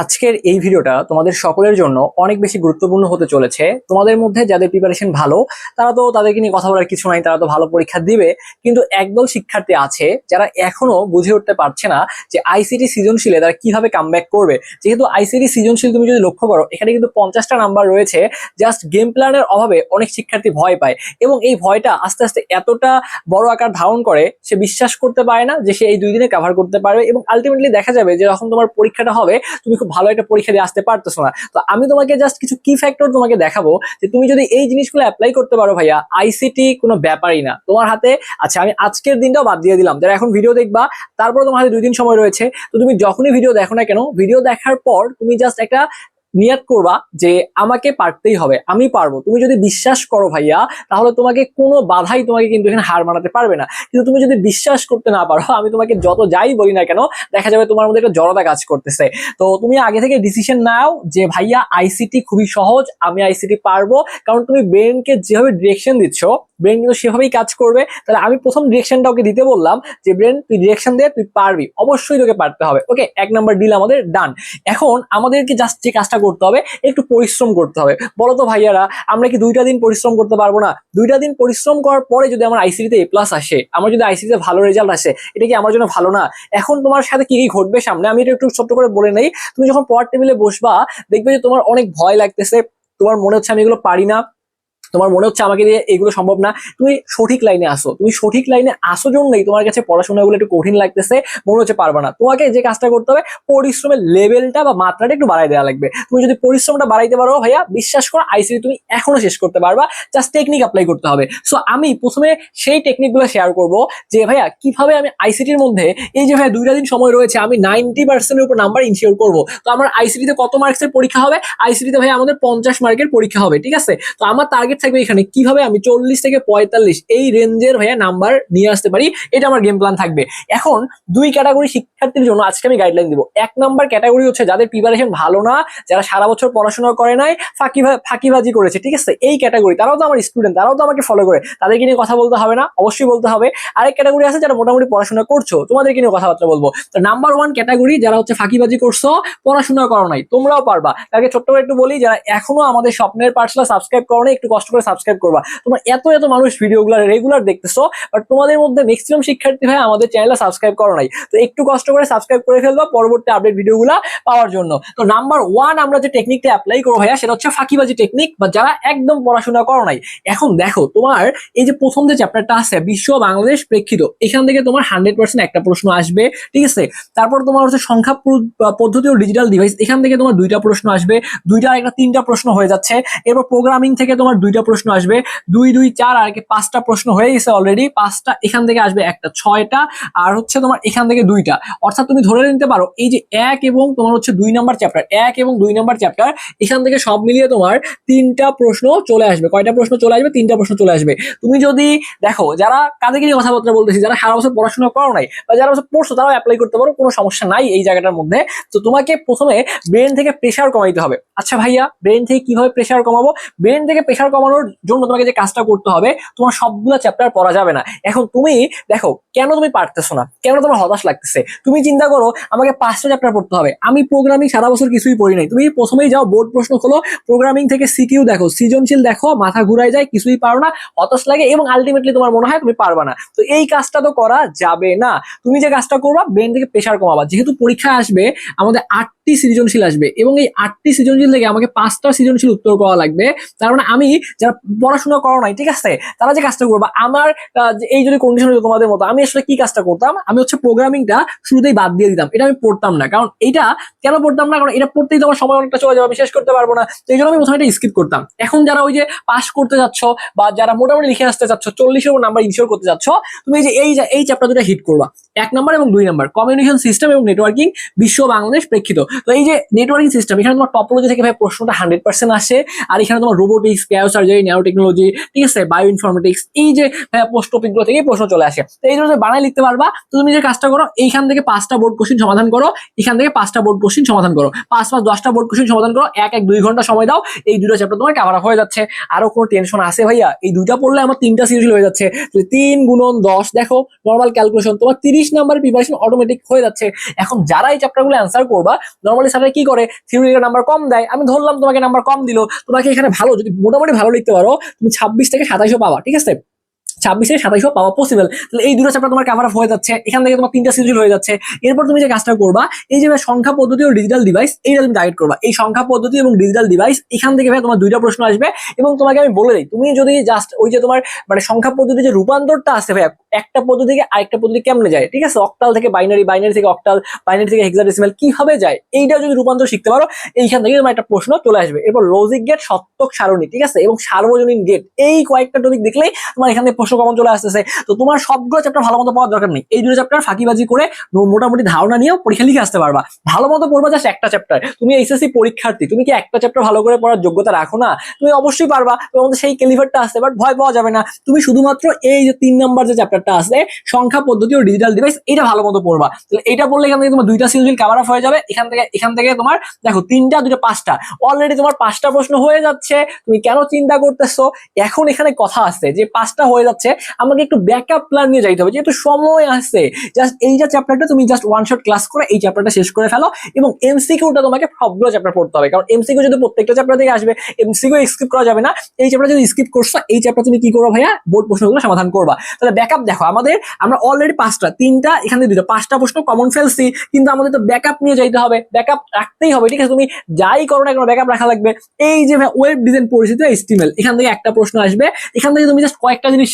আজকের এই ভিডিওটা তোমাদের সকলের জন্য অনেক বেশি গুরুত্বপূর্ণ হতে চলেছে। তোমাদের মধ্যে যাদের প্রিপারেশন ভালো, তারা তো তাদেরকে নিয়ে কথা বলার কিছু নাই, তারা তো ভালো পরীক্ষা দিবে। কিন্তু একদল শিক্ষার্থী আছে যারা এখনও বুঝে উঠতে পারছে না যে আইসিটি সৃজনশীলে তারা কীভাবে কামব্যাক করবে। যেহেতু আইসিটি সৃজনশীল তুমি যদি লক্ষ্য করো, এখানে কিন্তু পঞ্চাশটা নাম্বার রয়েছে। জাস্ট গেম প্ল্যানের অভাবে অনেক শিক্ষার্থী ভয় পায় এবং এই ভয়টা আস্তে আস্তে এতটা বড় আকার ধারণ করে, সে বিশ্বাস করতে পারে না যে সে এই দুই দিনে কভার করতে পারবে এবং আলটিমেটলি দেখা যাবে যে যখন তোমার পরীক্ষাটা হবে, তুমি খুব ভালো একটা পরীক্ষা দিয়ে আসতে পারতেছো না। তো আমি তোমাকে জাস্ট কিছু কি ফ্যাক্টর তোমাকে দেখাবো যে তুমি যদি এই জিনিসগুলো অ্যাপ্লাই করতে পারো ভাইয়া আইসিটি কোনো ব্যাপারই না। তোমার হাতে আচ্ছা আমি আজকের দিনটাও বাদ দিয়ে দিলাম। যারা এখন ভিডিও দেখবা, তারপর তোমার হাতে দুই দিন সময় রয়েছে। তো তুমি যখনই ভিডিও দেখো না কেন ভিডিও দেখার পর তুমি জাস্ট একটা নিয়াত করবা যে আমাকে পারতেই হবে, আমি পারব। তুমি যদি বিশ্বাস করো ভাইয়া, তাহলে তোমাকে কোনো বাধাই তোমাকে কিন্তু এখানে হার মানাতে পারবে না। কিন্তু তুমি যদি বিশ্বাস করতে না পারো, আমি তোমাকে যত যাই বলি না কেন, দেখা যাবে তোমার মধ্যে একটা জড়তা কাজ করতেছে। তো তুমি আগে থেকে ডিসিশন নাও যে ভাইয়া আইসিটি খুবই সহজ, আমি আইসিটি পারব। কারণ তুমি ব্রেনকে যেভাবে ডিরেকশন দিচ্ছ ব্রেন কিন্তু সেভাবেই কাজ করবে। তাহলে আমি প্রথম ডিরেকশনটা ওকে দিতে বললাম যে ব্রেন তুই ডিরেকশন দে, তুই পারবি। অবশ্যই তোকে পারতে হবে। ওকে, এক নাম্বার ডিল আমাদের ডান এখন আমাদেরকে জাস্ট যে কাজটা করতে হবে, একটু পরিশ্রম করতে হবে। বলো তো ভাইয়ারা, আমরা কি দুইটা দিন পরিশ্রম করতে পারব না? দুইটা দিন পরিশ্রম করার পরে যদি আমার আইসিটিতে এ প্লাস আসে, আমার যদি আইসিটিতে ভালো রেজাল্ট আসে, এটা কি আমার জন্য ভালো না? এখন তোমার সাথে কি কি ঘটবে সামনে, আমি এটা একটু ছোট্ট করে বলে নেই। তুমি যখন পড়ার টেবিলে বসবা, দেখবে যে তোমার অনেক ভয় লাগতেছে, তোমার মনে হচ্ছে আমি এগুলো পারি না। তোমার মনে হচ্ছে আমাকে দিয়ে এগুলো সম্ভব না। তুমি সঠিক লাইনে আসো। তুমি সঠিক লাইনে আসো জন্যই তোমার কাছে পড়াশোনাগুলো একটু কঠিন লাগতেছে, মনে হচ্ছে পারবা না। তোমাকে যে কাজটা করতে হবে, পরিশ্রমের লেভেলটা বা মাত্রাটা একটু বাড়াই দেওয়া লাগবে। তুমি যদি পরিশ্রমটা বাড়াইতে পারো ভাইয়া, বিশ্বাস করো আইসিটি তুমি এখনও শেষ করতে পারবা। জাস্ট টেকনিক অ্যাপ্লাই করতে হবে। সো আমি প্রথমে সেই টেকনিকগুলো শেয়ার করব যে ভাইয়া, কীভাবে আমি আইসিটির মধ্যে এই যে ভাইয়া দুইটা দিন সময় রয়েছে, আমি নাইনটি পার্সেন্টের উপর নাম্বার ইনশিওর করব। তো আমার আইসিটিতে কত মার্কসের পরীক্ষা হবে? আইসিটিতে ভাইয়া আমাদের পঞ্চাশ মার্কের পরীক্ষা হবে, ঠিক আছে? তো আমার টার্গেট থাকবে এখানে। কীভাবে আমি চল্লিশ থেকে পঁয়তাল্লিশ এই রেঞ্জের ভাইয়া নাম্বার নিয়ে আসতে পারি এটা আমার গেম প্ল্যান থাকবে। এখন দুই ক্যাটাগরি শিক্ষার্থীর জন্য আজকে আমি গাইডলাইন দিব। এক নাম্বার ক্যাটাগরি হচ্ছে যাদের প্রিপারেশন ভালো না যারা সারা বছর পড়াশোনা করে নাই ফাঁকি ফাঁকিবাজি করেছে ঠিক আছে? এই ক্যাটাগরি তারাও তো আমার স্টুডেন্ট তারাও তো আমাকে ফলো করে তাদেরকে নিয়ে কথা বলতে হবে না অবশ্যই বলতে হবে। আরেক ক্যাটাগরি আছে যারা মোটামুটি পড়াশোনা করছ তোমাদেরকে নিয়ে কথাবার্তা বলব। তো নাম্বার ওয়ান ক্যাটাগরি যারা হচ্ছে ফাঁকিবাজি করছ পড়াশোনা করো নাই তোমরাও পারবা। তাকে ছোট্ট একটু বলি যারা এখনও আমাদের স্বপ্নের পাঠশালা সাবস্ক্রাইব করো নাই, একটু কষ্ট করে সাবস্ক্রাইব করবা। তোমার এত এত মানুষ ভিডিওগুলো রেগুলার দেখতেছো বাট তোমাদের মধ্যে ম্যাক্সিমাম শিক্ষার্থী ভাই আমাদের চ্যানেলে সাবস্ক্রাইব করো নাই। তো একটু কষ্ট করে সাবস্ক্রাইব করে ফেলবা পরবর্তী আপডেট ভিডিওগুলো পাওয়ার জন্য। তো নাম্বার ওয়ান আমরা যে টেকনিকটা অ্যাপ্লাই করব ভাইয়া, সেটা হচ্ছে ফাঁকিবাজি টেকনিক বা যারা একদম পড়াশোনা করো নাই, এখন দেখো তোমার এই যে প্রথম যে চ্যাপ্টারটা আছে, বিশ্ব বাংলাদেশ প্রেক্ষিত, এখান থেকে তোমার হান্ড্রেড পার্সেন্ট একটা প্রশ্ন আসবে, ঠিক আছে? তারপর তোমার হচ্ছে সংখ্যা পদ্ধতি ও ডিজিটাল ডিভাইস এখান থেকে তোমার দুইটা প্রশ্ন আসবে, দুইটা একটা তিনটা প্রশ্ন হয়ে যাচ্ছে। এরপর প্রোগ্রামিং থেকে তোমার দুইটা প্রশ্ন আসবে। দুই দুই, চার, আর কি পাঁচটা প্রশ্ন হয়ে গেছে অলরেডি পাঁচটা এখান থেকে আসবে একটা, ছয়টা, আর হচ্ছে তোমার এখান থেকে দুইটা। অর্থাৎ তুমি ধরে নিতে পারো, এই যে এক এবং তোমার হচ্ছে দুই নাম্বার চ্যাপ্টার এক এবং দুই নাম্বার চ্যাপ্টার এখান থেকে সব মিলিয়ে তোমার তিনটা প্রশ্ন চলে আসবে। কয়টা প্রশ্ন চলে আসবে? তিনটা প্রশ্ন চলে আসবে। তুমি যদি দেখো, যারা কাদেরকে নিয়ে কথাবার্তা বলতেছি, যারা সারা বছর পড়াশোনা করো নাই বা যারা বছর পড়ছো, তারাও অ্যাপ্লাই করতে পারো, কোনো সমস্যা নাই এই জায়গাটার মধ্যে। তো তোমাকে প্রথমে ব্রেন থেকে প্রেশার কমাইতে হবে। আচ্ছা ভাইয়া ব্রেন থেকে কীভাবে প্রেশার কমাবো? ব্রেন থেকে প্রেশার কমানোর জন্য তোমাকে যে কাজটা করতে হবে, তোমার সবগুলো চ্যাপ্টার পড়া যাবে না। এখন তুমি দেখো, কেন তুমি পারতেছো না? কেন তোমার হতাশ লাগতেছে? তুমি চিন্তা করো, আমাকে পাঁচটা চ্যাপ্টার পড়তে হবে। আমি প্রোগ্রামিং সারা বছর কিছুই পড়ি নাই। তুমি প্রথমেই যাও বোর্ড প্রশ্ন খোলো প্রোগ্রামিং থেকে সিকিউ দেখো, সৃজনশীল দেখো, মাথা ঘুরাই যায়, কিছুই পারো না, হতাশ লাগে এবং আলটিমেটলি তোমার মনে হয় তুমি পারবা না। তো এই কাজটা তো করা যাবে না। তুমি যে কাজটা করবা ব্রেন থেকে প্রেশার কমাবা। যেহেতু পরীক্ষা আসবে, আমাদের আটটি সৃজনশীল আসবে এবং এই আটটি সৃজনশীল থেকে আমাকে পাঁচটা সৃজনশীল উত্তর করা লাগবে। তার মানে আমি যারা পড়াশোনা করো নাই, ঠিক আছে? তারা যে কাজটা করবা, আমার এই যদি কন্ডিশন হতো তোমাদের মতো, আমি আসলে কি কাজটা করতাম? আমি হচ্ছে প্রোগ্রামিংটা শুরুতেই বাদ দিয়ে দিতাম। এটা আমি পড়তাম না, কারণ এটা কেন পড়তাম না? কারণ এটা পড়তেই তো আমার সময় অনেকটা চলে যাবে, আমি শেষ করতে পারব না। তো এই জন্য আমি প্রথমে এটা স্কিপ করতাম। এখন যারা ওই যে পাস করতে যাচ্ছ বা যারা মোটামুটি লিখে আসতে চাচ্ছ, চল্লিশের উপর নাম্বার ইনশিওর করতে যাচ্ছ তুমি এই যে এই এই চ্যাপ্টার দুটো হিট করবা। এক নাম্বার এবং দুই নাম্বার কমিউনিকেশন সিস্টেম এবং নেটওয়ার্কিং বিশ্ব বাংলাদেশ প্রেক্ষিত। তো এই যে নেটওয়ার্কিং সিস্টেম এখানে তোমার টপোলজি থেকে ভাই প্রশ্নটা হান্ড্রেড পার্সেন্ট আসে, আর এখানে তোমার রোবোটিক্স ক্যাও অনুযায়ী ন্যানো টেকনোলজি ঠিক আছে বায়ো ইনফরমেটিক্স এই যে পোস্ট টপিকগুলো থেকে প্রশ্ন চলে আসে। এই জন্য বানাই লিখতে পারবা। তো তুমি যে কাজটা করো, এইখান থেকে পাঁচটা বোর্ড কোশ্চিন সমাধান করো এখান থেকে পাঁচটা বোর্ড কোশ্চিন সমাধান করো। পাঁচ পাঁচ দশটা বোর্ড কোশ্চিন সমাধান করো, এক এক দুই ঘণ্টা সময় দাও, এই দুটো চ্যাপ্টার তোমার কাভার হয়ে যাচ্ছে। আরও কোনো টেনশন আছে ভাইয়া? এই দুইটা পড়লে আমার তিনটা সিরিজ হয়ে যাচ্ছে। তিন গুণন দশ, দেখো নর্মাল ক্যালকুলেশন তোমার তিরিশ নাম্বার প্রিপারেশন অটোমেটিক হয়ে যাচ্ছে। এখন যারা এই চ্যাপ্টারগুলো অ্যান্সার করবা নর্মালি স্যার কি করে? থিওরিটিক্যাল নাম্বার কম দেয়। আমি ধরলাম তোমাকে নাম্বার কম দিল। তোমাকে এখানে ভালো, যদি মোটামুটি ভালো লিখতে পারো তুমি ছাব্বিশ থেকে সাতাশও পাবা ঠিক আছে? ছাব্বিশ থেকে সাতাইশও পাওয়া পসিবল তাহলে এই দুটো চ্যাপ্টার তোমার কাভার আপ হয়ে যাচ্ছে। এখান থেকে তোমার তিনটা সিরিজ হয়ে যাচ্ছে। এরপর তুমি যে কাজটা করবা, এই যে সংখ্যা পদ্ধতি ও ডিজিটাল ডিভাইস এইটা তুমি টার্গেট করবা। এই সংখ্যা পদ্ধতি এবং ডিজিটাল ডিভাইস এখান থেকে ভাই তোমার দুইটা প্রশ্ন আসবে এবং তোমাকে আমি বলে দিই, তুমি যদি জাস্ট ওই যে তোমার মানে সংখ্যা পদ্ধতি যে রূপান্তরটা আছে ভাই একটা পদ্ধতি থেকে আরেকটা পদ্ধতি কেমনে যায়? ঠিক আছে? অক্টাল থেকে বাইনারি বাইনারি থেকে অক্টাল বাইনারি থেকে হেক্সাডেসিমাল কীভাবে যায়? এইটা যদি রূপান্তর শিখতে পারো, এইখান থেকে তোমার একটা প্রশ্ন চলে আসবে। এরপর লজিক গেট সত্যক, সারণী, ঠিক আছে? এবং সার্বজনীন গেট এই কয়েকটা টপিক দেখলেই তোমার এখান থেকে প্রশ্ন কমন চলে আসতেছে। তো তোমার সবগুলো চ্যাপ্টার ভালো মতো পাওয়ার দরকার নেই। এই দুটো চ্যাপ্টার ফাঁকিবাজি করে মোটামুটি ধারণা নিয়েও পরীক্ষা লিখে আসতে পারবা। ভালো মতো পড়বা জাস্ট একটা চ্যাপ্টার তুমি এইচএসসি পরীক্ষার্থী, তুমি কি একটা চ্যাপ্টার ভালো করে পড়ার যোগ্যতা রাখো না? তুমি অবশ্যই পারবা। তোমার সেই ক্যালিভারটা আসছে বাট ভয় পাওয়া যাবে না। তুমি শুধুমাত্র এই যে তিন নাম্বার যে চ্যাপ্টারটা আছে, সংখ্যা, পদ্ধতি ও ডিজিটাল ডিভাইস এটা ভালো মতো পড়বা। তাহলে এটা পড়লে এখান থেকে তোমার দুইটা সিরিজ কাভার আপ হয়ে যাবে। এখান থেকে এখান থেকে তোমার দেখো তিনটা, দুটো, পাঁচটা। অলরেডি তোমার পাঁচটা প্রশ্ন হয়ে যাচ্ছে। তুমি কেন চিন্তা করতেছো? এখন এখানে কথা আছে যে পাঁচটা হয়ে যাচ্ছে। আমাকে একটু ব্যাকআপ প্ল্যান নিয়ে যাইতে হবে। যেহেতু সময় আছে জাস্ট এই যে চ্যাপ্টারটা তুমি জাস্ট ওয়ান শট ক্লাস করে এই চ্যাপ্টারটা শেষ করে ফেলো এবং এমসিকিউটা তোমাকে সবগুলো চ্যাপ্টার পড়তে হবে। কারণ এমসিকিউ যদি প্রত্যেকটা চ্যাপ্টার থেকে আসবে এমসিকিউ স্কিপ করা যাবে না। এই চ্যাপ্টার যদি স্কিপ করছ, এই চ্যাপ্টার তুমি কি করো ভাইয়া? বোর্ড প্রশ্নগুলো সমাধান করবা। তাহলে ব্যাকআপ দেখো, আমাদের আমরা অলরেডি পাঁচটা, তিনটা, এখানে দুটো পাঁচটা প্রশ্ন কমন ফেলছি, কিন্তু আমাদের তো ব্যাকআপ নিয়ে যাইতে হবে। ব্যাকআপ রাখতেই হবে, ঠিক আছে? তুমি যাই করো না কেন ব্যাকআপ রাখা লাগবে। এই যে ওয়েব ডিজাইন পরিচিত এস্টিমেল এখান থেকে একটা প্রশ্ন আসবে। এখান থেকে তুমি জাস্ট কয়েকটা জিনিস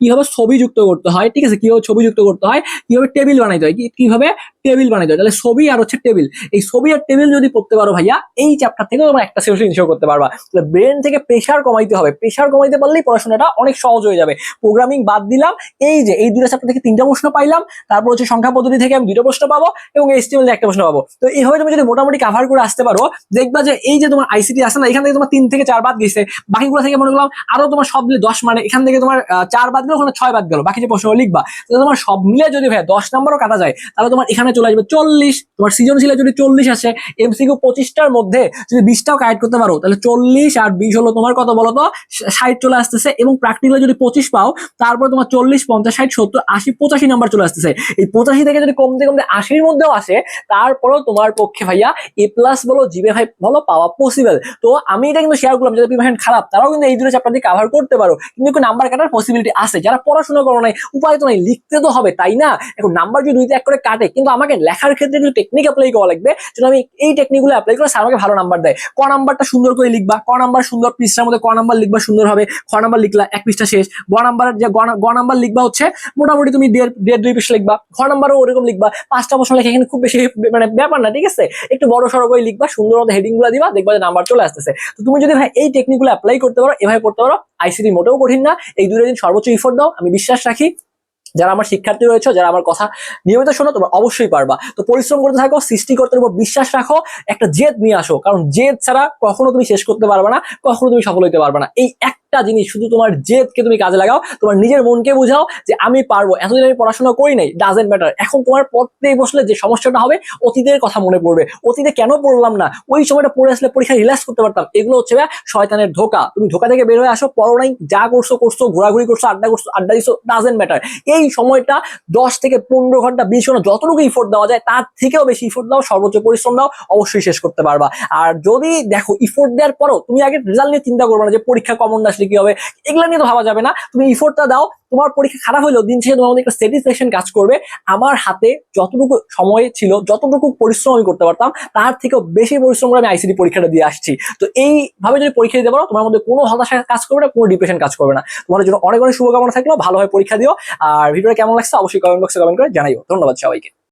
কীভাবে ছবি যুক্ত করতে হয়, ঠিক আছে? কীভাবে ছবি যুক্ত করতে হয়, কীভাবে টেবিল বানাইতে হয় কীভাবে টেবিল বানাইতে হয়? তাহলে ছবি আর হচ্ছে টেবিল। এই ছবি আর টেবিল যদি পড়তে পারো ভাইয়া, এই চ্যাপ্টার থেকে তোমরা একটা সেশন ইনশো করতে পারবা। তাহলে ব্রেন থেকে প্রেশার কমাইতে হবে। প্রেশার কমাইতে পারলেই পড়াশোনাটা অনেক সহজ হয়ে যাবে। প্রোগ্রামিং বাদ দিলাম, এই যে, এই দুটো চ্যাপ্টার থেকে তিনটা প্রশ্ন পাইলাম, তারপর হচ্ছে সংখ্যা পদ্ধতি থেকে আমি দুটো প্রশ্ন পাবো এবং এইচটিএমএল একটা প্রশ্ন পাবো। তো এইভাবে তুমি যদি মোটামুটি কাভার করে আসতে পারো, দেখবা যে এই যে তোমার আইসিটি আছে না, এখান থেকে তোমার তিন থেকে চার বাদ গেছে। বাকিগুলো থেকে মনে করলাম আরও তোমার সব মিলে দশ মানে এখান থেকে তোমার চার বাদ গেল, ওখানে ছয় বাদ গেল, বাকি যে প্রশ্নগুলো লিখবা। তো তোমার সব মিলে যদি ভাই দশ নাম্বারও কাটা যায়, তাহলে তোমার এখানে চলে আসবে চল্লিশ। তোমার সৃজনশীলে যদি চল্লিশ আসে এমসিকিউ পঁচিশটার মধ্যে যদি বিশটাও কারেক্ট করতে পারো, তাহলে চল্লিশ আর বিশ হলো তোমার কত বলো তো? ষাট চলে আসতেছে এবং প্র্যাকটিক্যালে যদি পঁচিশ পাও, তারপর তোমার চল্লিশ, পঞ্চাশ, ষাট, সত্তর, আশি, পঁচাশি নাম্বার চলে আসতেছে। এই পঁচাশি থেকে যদি কমতে কমতে আশির মধ্যেও আসে, তারপরেও তোমার পক্ষে ভাইয়া এ প্লাস বলো জিবে ভাই বলো, পাওয়া পসিবল তো আমি এটা কিন্তু শেয়ার করলাম যাদের প্রিপারেশন খারাপ, তারাও কিন্তু এই দুটো চ্যাপ্টার দিয়ে কাভার করতে পারো। কিন্তু নাম্বার কাটার পসিবিলিটি আছে। যারা পড়াশোনা করো নাই, উপায় তো নাই, লিখতে তো হবে, তাই না? এখন নাম্বার যদি দুইতে এক করে কাটে, কিন্তু আমাকে লেখার ক্ষেত্রে কিছু টেকনিক অ্যাপ্লাই করা লাগবে, যেন আমি এই টেকনিকগুলো অ্যাপ্লাই করে স্যার আমাকে ভালো নাম্বার দেয়। ক নাম্বারটা সুন্দর করে লিখবা, ক নাম্বার সুন্দর পৃষ্ঠার মধ্যে ক নাম্বার লিখবা সুন্দর হবে, খ নাম্বার লিখলা, এক পৃষ্ঠা শেষ। গ নাম্বার যে গ নাম্বার লিখবা হচ্ছে, মোটামুটি তুমি দেড় দেড়, দুই পৃষ্ঠা লিখবা, খ নাম্বারও ওরকম লিখবা। পাঁচটা প্রশ্ন লেখা এখানে খুব বেশি মানে ব্যাপার না, ঠিক আছে? একটু বড় সড়ো করে লিখবা, সুন্দর মতো হেডিংগুলো দিবা, দেখবা যে নাম্বার চলে আসতেছে। তো তুমি যদি ভাই এই টেকনিকগুলো অ্যাপ্লাই করতে পারো, এভাবে করতে পারো আইসিটি মোটেও কঠিন না, এই দুটো দিন সর্বোচ্চ ইফোর্ট দাও, আমি বিশ্বাস রাখি। যারা আমার শিক্ষার্থী রয়েছে, যারা আমার কথা নিয়মিত শোনো, তোমরা অবশ্যই পারবা। তো পরিশ্রম করতে থাকো, সৃষ্টিকর্তার উপর বিশ্বাস রাখো, একটা জেদ নিয়ে আসো। কারণ জেদ ছাড়া কখনো তুমি শেষ করতে পারবে না, কখনো তুমি সফল হইতে পারবে না। এই একটা জিনিস, শুধু তোমার জেদকে তুমি কাজে লাগাও, তোমার নিজের মনকে বুঝাও যে আমি পারব। এতদিন আমি পড়াশোনা করি নাই ডাজেন্ট ম্যাটার এখন তোমার পড়তে বসলে যে সমস্যাটা হবে, অতীতের কথা মনে পড়বে। অতীতে কেন পড়লাম না? ওই সময়টা পড়ে আসলে পরীক্ষা রিল্যাক্স করতে পারতাম। এগুলো হচ্ছে শয়তানের ধোকা। তুমি ধোকা থেকে বের হয়ে আসো, পড়ো নাই, যা করছ করছ, ঘোরাঘুরি করছ, আড্ডা করছ, আড্ডা দিছো ডাজেন্ট ম্যাটার এই সময়টা দশ থেকে পনেরো ঘণ্টা, বিশ ঘণ্টা যতটুকু ইফোর্ট দেওয়া যায়, তার থেকেও বেশি ইফোর্ট দাও, সর্বোচ্চ পরিশ্রম দাও, অবশ্যই শেষ করতে পারবা। আর যদি দেখো ইফোর্ট দেওয়ার পরও তুমি আগে রেজাল্ট নিয়ে চিন্তা করবে না যে পরীক্ষা কমন আসলে কি হবে? এগুলো নিয়ে তো ভাবা যাবে না। তুমি ইফোর্টটা দাও। তোমার পরীক্ষা খারাপ হলেও দিন শেষে তোমার একটা স্যাটিসফ্যাকশন কাজ করবে। আমার হাতে যতটুকু সময় ছিল, যতটুকু পরিশ্রম আমি করতে পারতাম, তার থেকেও বেশি পরিশ্রম করে আমি আইসিডি পরীক্ষাটা দিয়ে আসছি। তো এইভাবে যদি পরীক্ষা দিতে পারো, তোমার মধ্যে কোনো হতাশা কাজ করবে না, কোনো ডিপ্রেশন কাজ করবে না। তোমার জন্য অনেক অনেক শুভকামনা থাকল। ভালোভাবে পরীক্ষা দিও। আর ভিডিওটা কেমন লাগছে অবশ্যই কমেন্ট বক্সে কমেন্ট করে জানাইও। ধন্যবাদ সবাইকে।